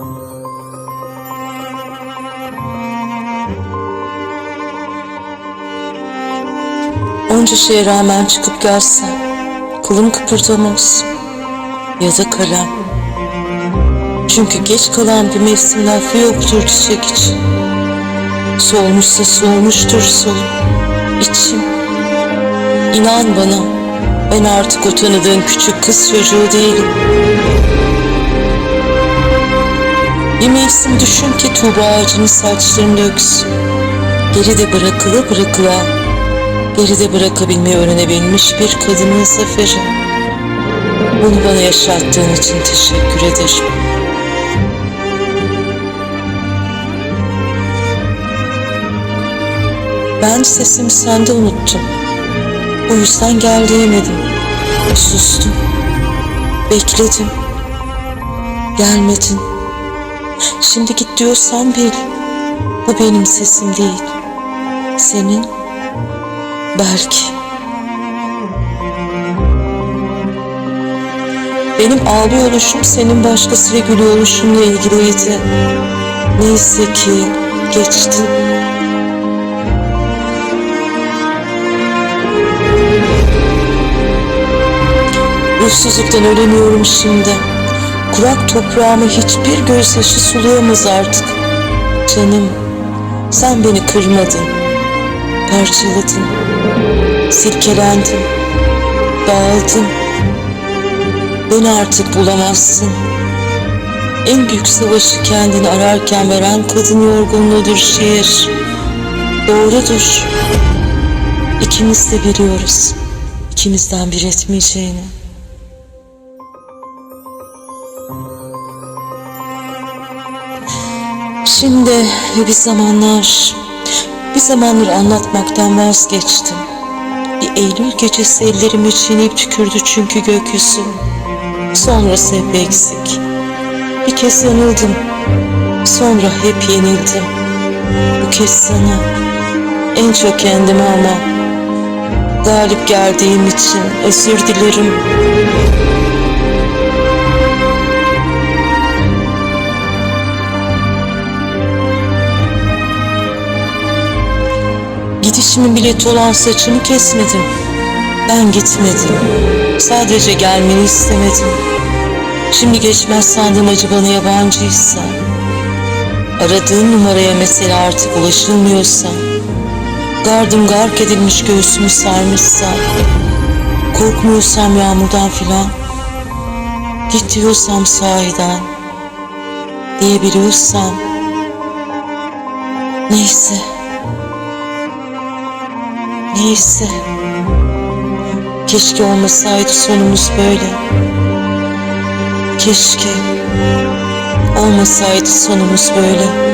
Onca şeye rağmen çıkıp gelsen Kılım kıpırdamaz Ya da kalem. Çünkü geç kalan bir mevsim lafı yoktur çiçek için. Solmuşsa solmuştur sol içim İnan bana ben artık o tanıdığın küçük kız çocuğu değilim Bir mevsim düşün ki tuğba ağacının saçlarını döksün Geride bırakıla bırakıla geride bırakabilmeyi öğrenebilmiş bir kadının zaferi. Bunu bana yaşattığın için teşekkür ederim. Ben sesimi sende unuttum. O yüzden gel diyemedim. Sustum. Bekledim. Gelmedin. Şimdi git diyorsan bil. Bu benim sesim değil. Senin Belki. Benim ağlıyor oluşum senin başkasıyla gülüyor oluşumla ilgiliydi. Neyse ki geçti. Ruhsuzluktan ölemiyorum şimdi. Kurak toprağımı hiçbir gözyaşı sulayamaz artık. Canım, sen beni kırmadın parçaladın, silkelendin, dağıldın. Beni artık bulamazsın. En büyük savaşı kendini ararken veren kadın yorgunluğudur şiir. Doğrudur. İkimiz de biliyoruz. İkimizden bir etmeyeceğini. Şimdi bir zamanlar bir zamanlar anlatmaktan vazgeçtim. Bir Eylül gecesi ellerimi çiğneyip tükürdü çünkü gökyüzü. Sonrası hep eksik. Bir kez yanıldım. Sonra hep yenildim. Bu kez sana. En çok kendime ama. Galip geldiğim için özür dilerim. Gidişimin bileti olan saçımı kesmedim. Ben gitmedim. Sadece gelmeni istemedim. Şimdi geçmez sandığım acı bana yabancıysa. Aradığın numaraya mesela artık ulaşılmıyorsa. Gardım gark edilmiş göğsümü sarmışsa. Korkmuyorsam yağmurdan filan. Git diyorsam sahiden. Diyebiliyorsam. Neyse. Neyse. Keşke olmasaydı sonumuz böyle. Keşke olmasaydı sonumuz böyle.